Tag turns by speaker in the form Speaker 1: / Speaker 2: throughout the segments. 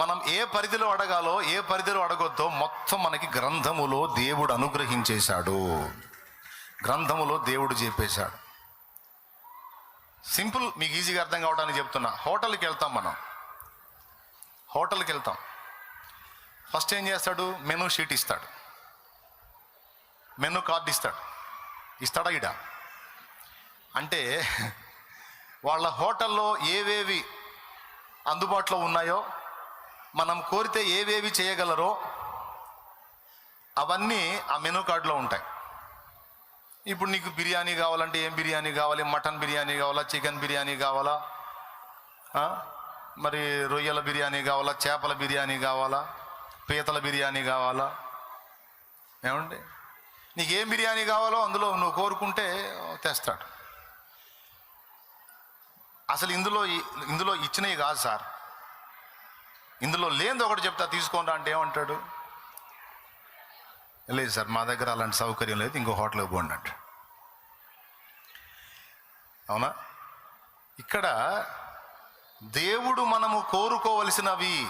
Speaker 1: మనం ఏ పరిధిలో అడగాలో ఏ పరిధిలో అడగొద్దో మొత్తం మనకి గ్రంథములో దేవుడు అనుగ్రహించేశాడు. గ్రంథములో దేవుడు చెప్పేశాడు. సింపుల్ మీకు ఈజీగా అర్థం కావడానికి చెప్తున్నా. హోటల్కి వెళ్తాం మనం. హోటల్కి వెళ్తాం. ఫస్ట్ ఏం చేస్తాడు? మెనూ షీట్ ఇస్తాడు. మెనూ కార్డు ఇస్తాడు. ఇస్తాడా ఇడా? అంటే వాళ్ళ హోటల్లో ఏవేవి అందుబాటులో ఉన్నాయో మనం కోరితే ఏవేవి చేయగలరో అవన్నీ ఆ మెనూ కార్డులో ఉంటాయి. ఇప్పుడు నీకు బిర్యానీ కావాలంటే ఏం బిర్యానీ కావాలి? మటన్ బిర్యానీ కావాలా? చికెన్ బిర్యానీ కావాలా? మరి రొయ్యల బిర్యానీ కావాలా? చేపల బిర్యానీ కావాలా? పీతల బిర్యానీ కావాలా? ఏమండి? నీకు ఏం బిర్యానీ కావాలో అందులో నువ్వు కోరుకుంటే తెస్తాడు. అసలు ఇందులో ఇందులో ఇచ్చినవి కాదు సార్. ఇందులో లేనిది ఒకటి చెప్తా తీసుకోండి అంటే ఏమంటాడు? లేదు సార్ మా దగ్గర అలాంటి సౌకర్యం లేదు ఇంకో హోటల్కి పోండి అంట అవునా? ఇక్కడ దేవుడు మనము కోరుకోవలసినవి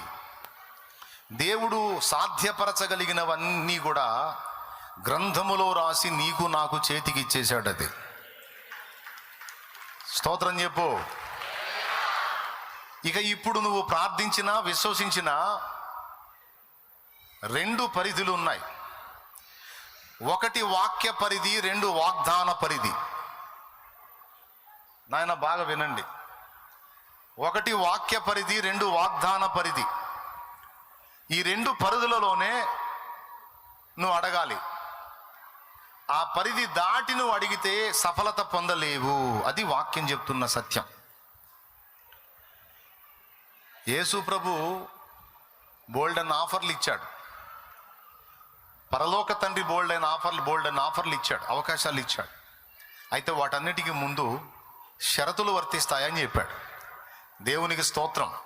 Speaker 1: దేవుడు సాధ్యపరచగలిగినవన్నీ కూడా గ్రంథములో రాసి నీకు నాకు చేతికి ఇచ్చేశాడు అది. స్తోత్రం చెప్పు. ఇక ఇప్పుడు నువ్వు ప్రార్థించినా విశ్వసించినా రెండు పరిధులు ఉన్నాయి. ఒకటి వాక్య పరిధి రెండు వాగ్దాన పరిధి. నాయన బాగా వినండి. ఒకటి వాక్య పరిధి రెండు వాగ్దాన పరిధి. ఈ రెండు పరిధులలోనే నువ్వు అడగాలి. ఆ పరిధి దాటి నువ్వు అడిగితే సఫలత పొందలేవు. అది వాక్యం చెప్తున్న సత్యం. యేసు ప్రభు బోల్డెన్ ఆఫర్లు ఇచ్చాడు. పరలోక తండ్రి బోల్డ్ అయిన ఆఫర్లు బోల్డెన్ ఆఫర్లు ఇచ్చాడు అవకాశాలు ఇచ్చాడు. అయితే వాటన్నిటికీ ముందు షరతులు వర్తిస్తాయని చెప్పాడు. దేవునికి స్తోత్రం.